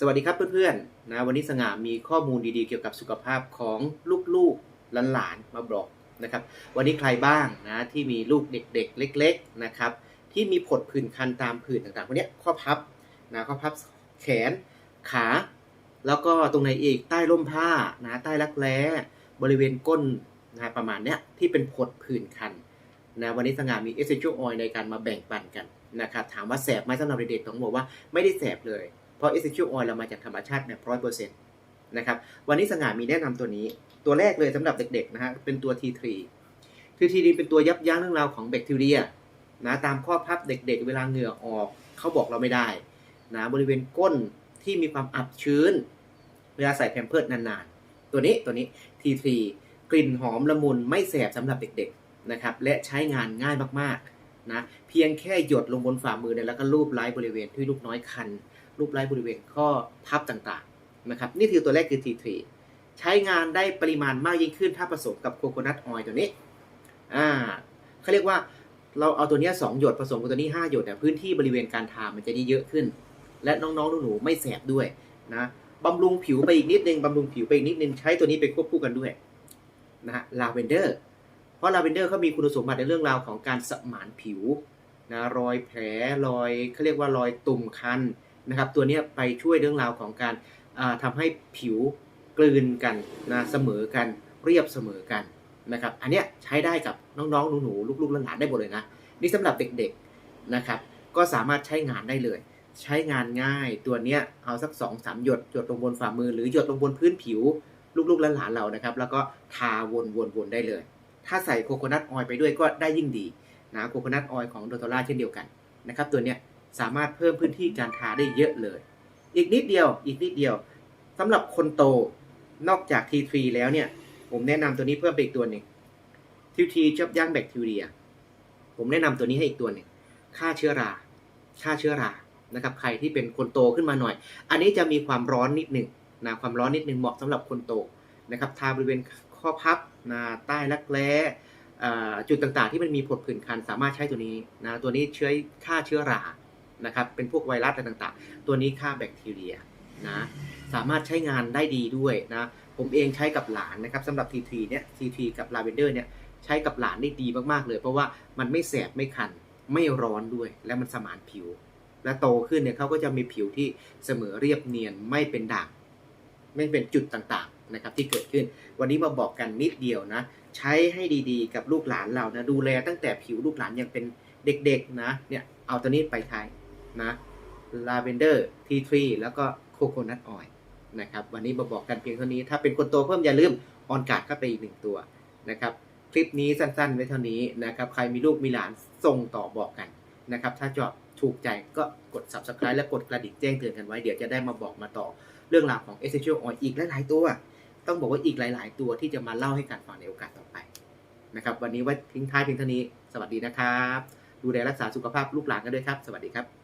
สวัสดีครับเพื่อนๆนะวันนี้สง่ามีข้อมูลดีๆเกี่ยวกับสุขภาพของลูกๆหลานๆมาบอกนะครับ วันนี้ใครบ้างนะที่มีลูกเด็กๆ เล็ก ๆนะครับ ที่มีผดผื่นคันตามผื่นต่างๆพวกนี้ข้อพับนะข้อพับแขนขา แล้วก็ตรงไหนอีกใต้ร่มผ้านะใต้รักแร้บริเวณก้นนะประมาณเนี้ยที่เป็นผดผื่นคันนะวันนี้สง่ามี essential oil ในการมาแบ่งปันกันนะครับถามว่าแสบไหมสำหรับเด็กๆต้องบอกว่าไม่ได้แสบเลย ราะ essential oil เรามาจากธรรมชาติแบบร้อยเปอร์เซ็นต์นะครับ วันนี้สง่ามีแนะนำตัวนี้ ตัวแรกเลยสำหรับเด็กๆนะฮะ เป็นตัว T3 คือ T3 เป็นตัวยับยั้งเรื่องราวของแบคทีเรียนะตามข้อพับเด็กๆ เวลาเหงื่อออกเขาบอกเราไม่ได้นะบริเวณก้นที่มีความอับชื้น เวลาใส่แพมเพิร์ดนานๆ ตัวนี้ตัวนี้ T3 กลิ่นหอมละมุนไม่แสบสำหรับเด็กๆนะครับและใช้งานง่ายมากๆนะเพียงแค่หยดลงบนฝ่ามือเนี่ยแล้วก็ลูบไล้บริเวณที่ลูกน้อยคัน รูปไล้บริเวณข้อพับต่างๆนะครับนี่คือตัวแรกคือ T3 ใช้งานได้ปริมาณมากยิ่งขึ้นถ้าผสมกับโคโคนัทออยล์ตัวนี้อ่าเขาเรียกว่าเราเอาตัวนี้สองหยดผสมกับตัวนี้5หยดเนี่ยพื้นที่บริเวณการทามันจะได้เยอะขึ้น และน้องๆหนูๆไม่แสบด้วยนะบำรุงผิวไปอีกนิดนึงบำรุงผิวไปอีกนิดนึงใช้ตัวนี้ไปควบคู่กันด้วยนะฮะลาเวนเดอร์เพราะลาเวนเดอร์เขามีคุณสมบัติในเรื่องราวของการสมานผิวนะรอยแผลรอยเขาเรียกว่ารอยตุ่มคัน นะครับ ตัวนี้ไปช่วยเรื่องราวของการอ่าทำให้ผิวกลืนกันนะเสมอกันเรียบเสมอกันนะครับ อันเนี้ยใช้ได้กับน้องๆหนูๆลูกๆหลานๆได้หมดเลยนะนี่สำหรับเด็กๆนะครับ ก็สามารถใช้งานได้เลย ใช้งานง่ายตัวเนี้ยเอาสัก2อสามหยดหยดลงบนฝ่ามือหรือหยดลงบนพื้นผิว ลูกๆหลานๆเรานะครับ แล้วก็ทาวนๆๆได้เลย ถ้าใส่โคโคนัทออยล์ไปด้วยก็ได้ยิ่งดีนะโคโคนัทออยล์ของโดโตล่าเช่นเดียวกันนะครับ ตัวเนี้ย สามารถเพิ่มพื้นที่การทาได้เยอะเลย อีกนิดเดียว อีกนิดเดียวสำหรับคนโตนอกจาก T3 แล้วเนี่ย ผมแนะนำตัวนี้เพิ่มไปอีกตัวหนึ่ง T3 จับยั้งแบคทีเรีย ผมแนะนำตัวนี้ให้อีกตัวหนึ่งฆ่าเชื้อราฆ่าเชื้อรานะครับ ใครที่เป็นคนโตขึ้นมาหน่อย อันนี้จะมีความร้อนนิดหนึ่งนะความร้อนนิดหนึ่งเหมาะสำหรับคนโตนะครับทาบริเวณข้อพับนะใต้รักแร้อ่จุดต่างๆ ที่มันมีผดผื่นคันสามารถใช้ตัวนี้นะตัวนี้เชื้อฆ่าเชื้อรา นะครับ เป็นพวกไวรัสอะไรต่างๆ ตัวนี้ฆ่าแบคทีเรียนะ สามารถใช้งานได้ดีด้วยนะ ผมเองใช้กับหลานนะครับสำหรับ T3 เนี่ย T3 กับ Lavender เนี่ยใช้กับหลานได้ดีมากๆเลย เพราะว่ามันไม่แสบไม่คัน ไม่ร้อนด้วย และมันสมานผิว และโตขึ้นเนี่ยเขาก็จะมีผิวที่เสมอเรียบเนียนไม่เป็นด่างไม่เป็นจุดต่างๆนะครับที่เกิดขึ้น วันนี้มาบอกกันนิดเดียวนะ ใช้ให้ดีๆ กับลูกหลานเรานะดูแลตั้งแต่ผิวลูกหลานยังเป็นเด็กๆนะเนี่ยเอาตัวนี้ไปใช้ นะลาเวนเดอร์ทีทรีแล้วก็โคโคนัทออยล์นะครับวันนี้มาบอกกันเพียงเท่านี้ ถ้าเป็นคนโตเพิ่มอย่าลืมออนการ์ดเข้าไปอีกหนึ่งตัวนะครับคลิปนี้สั้นๆไว้เท่านี้นะครับใครมีลูกมีหลานส่งต่อบอกกันนะครับถ้าจอบถูกใจก็กด subscribe และกดกระดิ่งแจ้งเตือนกันไว้เดี๋ยวจะได้มาบอกมาต่อเรื่องราวของ essential oil อีกหลายๆตัว ต้องบอกว่าอีกหลาย ๆ ตัวที่จะมาเล่าให้กันฟังในโอกาสต่อไปนะครับวันนี้ไว้ทิ้งท้ายเพียงเท่านี้ สวัสดีนะครับ ดูแลรักษาสุขภาพลูกหลานกันด้วยครับ สวัสดีครับ